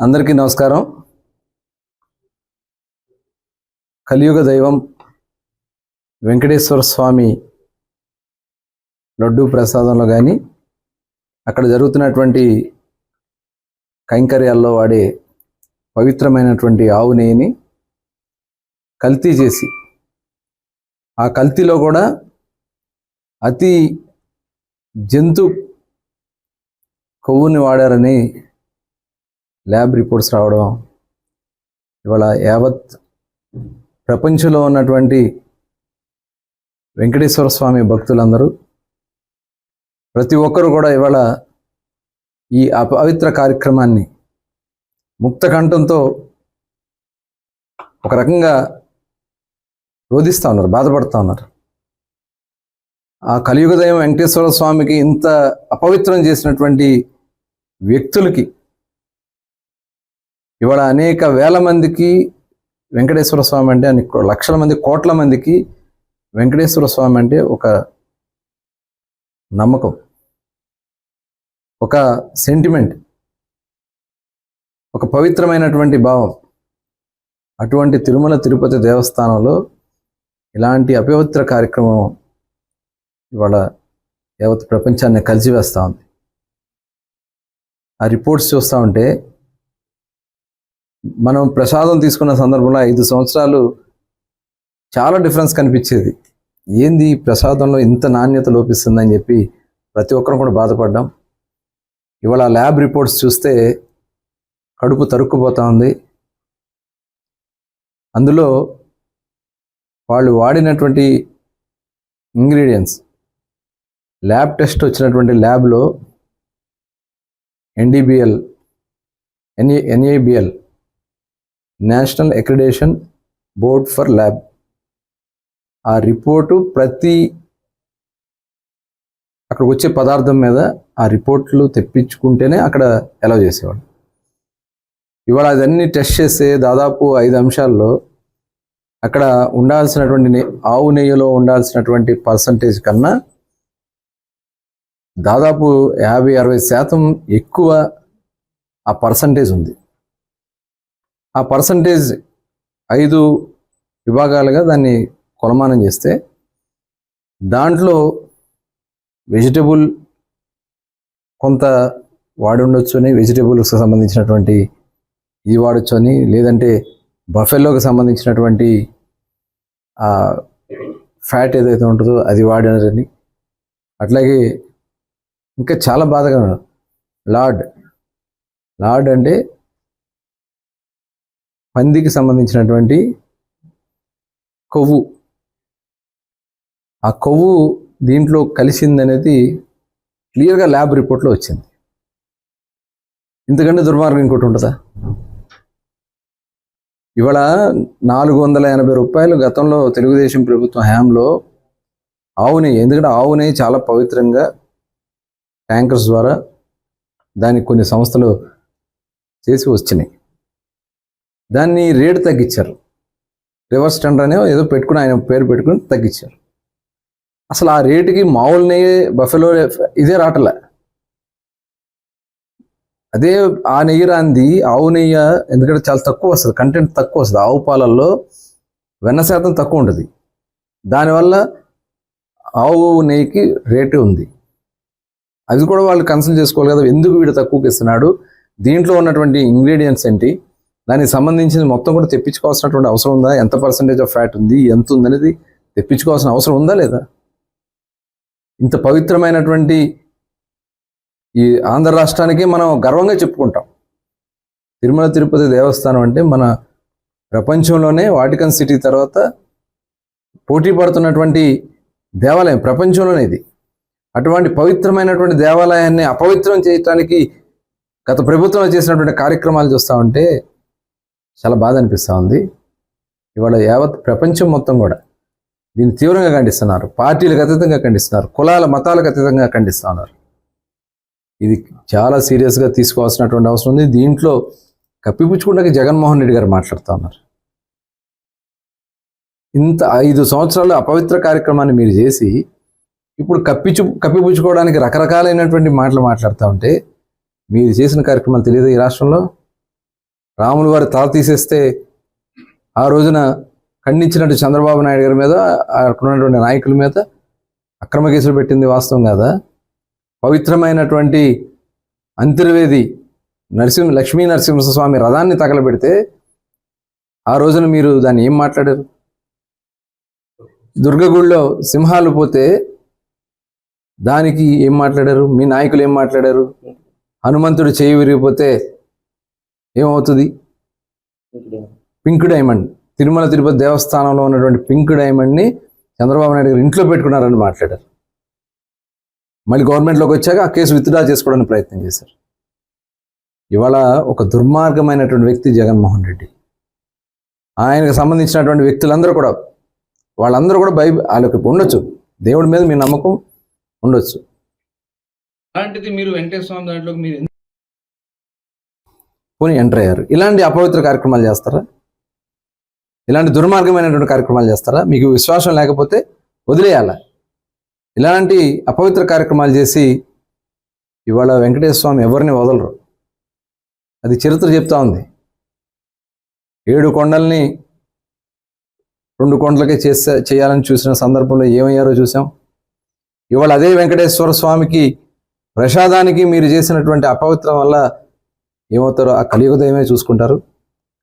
అందరికీ నమస్కారం. కలియుగ దైవం వెంకటేశ్వర స్వామి లడ్డూ ప్రసాదంలో కానీ అక్కడ జరుగుతున్నటువంటి కైంకర్యాల్లో వాడే పవిత్రమైనటువంటి ఆవు నెయ్యిని కల్తీ చేసి ఆ కల్తీలో కూడా అతి జంతు కొవ్వుని వాడారని ల్యాబ్ రిపోర్ట్స్ రావడం ఇవాళ యావత్ ప్రపంచంలో ఉన్నటువంటి వెంకటేశ్వర స్వామి భక్తులందరూ ప్రతి ఒక్కరు కూడా ఇవాళ ఈ అపవిత్ర కార్యక్రమాన్ని ముక్త కంఠంతో ఒక రకంగా రోధిస్తూ ఉన్నారు బాధపడుతూ ఉన్నారు ఆ కలియుగదయం వెంకటేశ్వర స్వామికి ఇంత అపవిత్రం చేసినటువంటి వ్యక్తులకి ఇవాళ అనేక వేల మందికి వెంకటేశ్వర స్వామి అంటే లక్షల మంది కోట్ల మందికి వెంకటేశ్వర స్వామి అంటే ఒక నమ్మకం ఒక సెంటిమెంట్ ఒక పవిత్రమైనటువంటి భావం. అటువంటి తిరుమల తిరుపతి దేవస్థానంలో ఇలాంటి అపవిత్ర కార్యక్రమం ఇవాళ యావత్ ప్రపంచాన్ని కలిసివేస్తూ ఉంది. ఆ రిపోర్ట్స్ చూస్తూ ఉంటే మనం ప్రసాదం తీసుకున్న సందర్భంలో ఐదు సంవత్సరాలు చాలా డిఫరెన్స్ కనిపించేది. ఏంది ప్రసాదంలో ఇంత నాణ్యత లోపిస్తుందని చెప్పి ప్రతి ఒక్కరం కూడా బాధపడ్డాం. ఇవాళ ల్యాబ్ రిపోర్ట్స్ చూస్తే కడుపు తరుక్కుపోతా ఉంది. అందులో వాళ్ళు వాడినటువంటి ఇంగ్రీడియంట్స్ ల్యాబ్ టెస్ట్ వచ్చినటువంటి ల్యాబ్లో NDBL NA NABL national accreditation board for lab. ఆ రిపోర్టు ప్రతి అక్కడ వచ్చే పదార్థం మీద ఆ రిపోర్ట్లు తెప్పించుకుంటేనే అక్కడ ఎలా చేసేవాడు ఇవాళ అదన్నీ టెస్ట్ చేస్తే దాదాపు ఐదు అంశాల్లో అక్కడ ఉండాల్సినటువంటి ఆవు నెయ్యిలో ఉండాల్సినటువంటి పర్సంటేజ్ కన్నా దాదాపు యాభై అరవై శాతం ఎక్కువ ఆ పర్సంటేజ్ ఉంది. ఆ పర్సంటేజ్ ఐదు విభాగాలుగా దాన్ని కొలమానం చేస్తే దాంట్లో వెజిటబుల్ కొంత వాడి ఉండొచ్చు అని వెజిటబుల్స్కి సంబంధించినటువంటి ఇది వాడచ్చు అని లేదంటే బఫెల్లోకి సంబంధించినటువంటి ఫ్యాట్ ఏదైతే ఉంటుందో అది వాడారని. అట్లాగే ఇంకా చాలా బాధగా లార్డ్ లార్డ్ అంటే పందికి సంబంధించినటువంటి కొవ్వు. ఆ కొవ్వు దీంట్లో కలిసిందనేది క్లియర్గా ల్యాబ్ రిపోర్ట్లో వచ్చింది. ఇంతకంటే దుర్మార్గం ఇంకోటి ఉంటుందా? ఇవాళ నాలుగు వందల ఎనభై రూపాయలు గతంలో తెలుగుదేశం ప్రభుత్వం హయాంలో ఆవు నెయ్యి ఎందుకంటే ఆవు నెయ్యి చాలా పవిత్రంగా ట్యాంకర్స్ ద్వారా దానికి కొన్ని సంస్థలు చేసి వచ్చినాయి. దాన్ని రేటు తగ్గించారు. రివర్స్ టెండర్ అనే ఏదో పెట్టుకుని ఆయన పేరు పెట్టుకుని తగ్గించారు. అసలు ఆ రేటుకి మామూలు నెయ్యి బఫెలో ఇదే రాటలే. అదే ఆ నెయ్యి రాంది ఆవు నెయ్యి ఎందుకంటే చాలా తక్కువ వస్తుంది కంటెంట్ తక్కువ వస్తుంది. ఆవు పాలల్లో వెన్న శాతం తక్కువ ఉంటుంది. దానివల్ల ఆవు నెయ్యికి రేటు ఉంది. అది కూడా వాళ్ళు కన్సల్ట్ చేసుకోవాలి కదా ఎందుకు వీడు తక్కువకి ఇస్తున్నాడు? దీంట్లో ఉన్నటువంటి ఇంగ్రీడియంట్స్ ఏంటి? దానికి సంబంధించిన మొత్తం కూడా తెప్పించుకోవాల్సినటువంటి అవసరం ఉందా? ఎంత పర్సంటేజ్ ఆఫ్ ఫ్యాట్ ఉంది? ఎంత ఉందనేది తెప్పించుకోవాల్సిన అవసరం ఉందా లేదా? ఇంత పవిత్రమైనటువంటి ఈ ఆంధ్ర రాష్ట్రానికి మనం గర్వంగా చెప్పుకుంటాం. తిరుమల తిరుపతి దేవస్థానం అంటే మన ప్రపంచంలోనే వాటికన్ సిటీ తర్వాత పోటీ పడుతున్నటువంటి దేవాలయం ప్రపంచంలోనే ఇది. అటువంటి పవిత్రమైనటువంటి దేవాలయాన్ని అపవిత్రం చేయటానికి గత ప్రభుత్వం చేసినటువంటి కార్యక్రమాలు చూస్తూ ఉంటే చాలా బాధ అనిపిస్తూ ఉంది. ఇవాళ యావత్ ప్రపంచం మొత్తం కూడా దీన్ని తీవ్రంగా ఖండిస్తున్నారు. పార్టీలకు అతీతంగా ఖండిస్తున్నారు. కులాల మతాలకు అతీతంగా ఖండిస్తూ ఉన్నారు ఇది చాలా సీరియస్గా తీసుకోవాల్సినటువంటి అవసరం ఉంది. దీంట్లో కప్పిపుచ్చుకుంటే జగన్మోహన్ రెడ్డి గారు మాట్లాడుతూ ఉన్నారు. ఇంత ఐదు సంవత్సరాలు అపవిత్ర కార్యక్రమాన్ని మీరు చేసి ఇప్పుడు కప్పిచు కప్పిపుచ్చుకోవడానికి రకరకాలైనటువంటి మాటలు మాట్లాడుతూ ఉంటే మీరు చేసిన కార్యక్రమాలు తెలియదు ఈ రాష్ట్రంలో? రాములు వారి తల తీసేస్తే ఆ రోజున ఖండించినట్టు చంద్రబాబు నాయుడు గారి మీద అక్కడ ఉన్నటువంటి నాయకుల మీద అక్రమ కేసులు పెట్టింది వాస్తవం కాదా? పవిత్రమైనటువంటి అంతర్వేది నరసింహ లక్ష్మీ నరసింహస్వామి రథాన్ని తగలబెడితే ఆ రోజున మీరు దాన్ని ఏం మాట్లాడారు? దుర్గగుడిలో సింహాలు పోతే దానికి ఏం మాట్లాడారు? మీ నాయకులు ఏం మాట్లాడారు? హనుమంతుడు చేయి విరిగిపోతే ఏమవుతుంది? పింక్ డైమండ్ తిరుమల తిరుపతి దేవస్థానంలో ఉన్నటువంటి పింక్ డైమండ్ని చంద్రబాబు నాయుడు గారు ఇంట్లో పెట్టుకున్నారని మాట్లాడారు. మళ్ళీ గవర్నమెంట్లోకి వచ్చాక ఆ కేసు విత్డ్రా చేసుకోవడానికి ప్రయత్నం చేశారు. ఇవాళ ఒక దుర్మార్గమైనటువంటి వ్యక్తి జగన్మోహన్ రెడ్డి. ఆయనకు సంబంధించినటువంటి వ్యక్తులందరూ కూడా వాళ్ళందరూ కూడా బై వాళ్ళకి ఉండొచ్చు. దేవుడి మీద మీ నమ్మకం ఉండొచ్చు. అలాంటిది మీరు వెంకటేశ్వర స్వామి దాంట్లో మీరు పోనీ ఎంటర్ అయ్యారు. ఇలాంటి అపవిత్ర కార్యక్రమాలు చేస్తారా? ఇలాంటి దుర్మార్గమైనటువంటి కార్యక్రమాలు చేస్తారా? మీకు విశ్వాసం లేకపోతే వదిలేయాల? ఇలాంటి అపవిత్ర కార్యక్రమాలు చేసి ఇవాళ వెంకటేశ్వర స్వామి ఎవరిని వదలరు? అది చరిత్ర చెప్తా ఉంది. ఏడు కొండల్ని రెండు కొండలకే చేసే చేయాలని చూసిన సందర్భంలో ఏమయ్యారో చూసాం. ఇవాళ అదే వెంకటేశ్వర స్వామికి ప్రసాదానికి మీరు చేసినటువంటి అపవిత్రం వల్ల ఏమవుతారో ఆ కలియుగ దైవమే చూసుకుంటారు.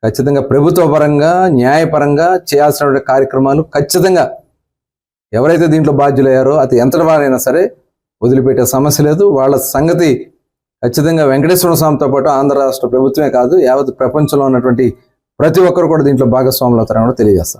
ఖచ్చితంగా ప్రభుత్వ పరంగా న్యాయపరంగా చేయాల్సినటువంటి కార్యక్రమాలు ఖచ్చితంగా ఎవరైతే దీంట్లో బాధ్యులయ్యారో అది ఎంతటి వారైనా సరే వదిలిపెట్టే సమస్య లేదు. వాళ్ళ సంగతి ఖచ్చితంగా వెంకటేశ్వర స్వామితో పాటు ఆంధ్ర రాష్ట్ర ప్రభుత్వమే కాదు యావత్ ప్రపంచంలో ఉన్నటువంటి ప్రతి ఒక్కరు కూడా దీంట్లో భాగస్వాములు అవుతారని కూడా తెలియజేస్తాను.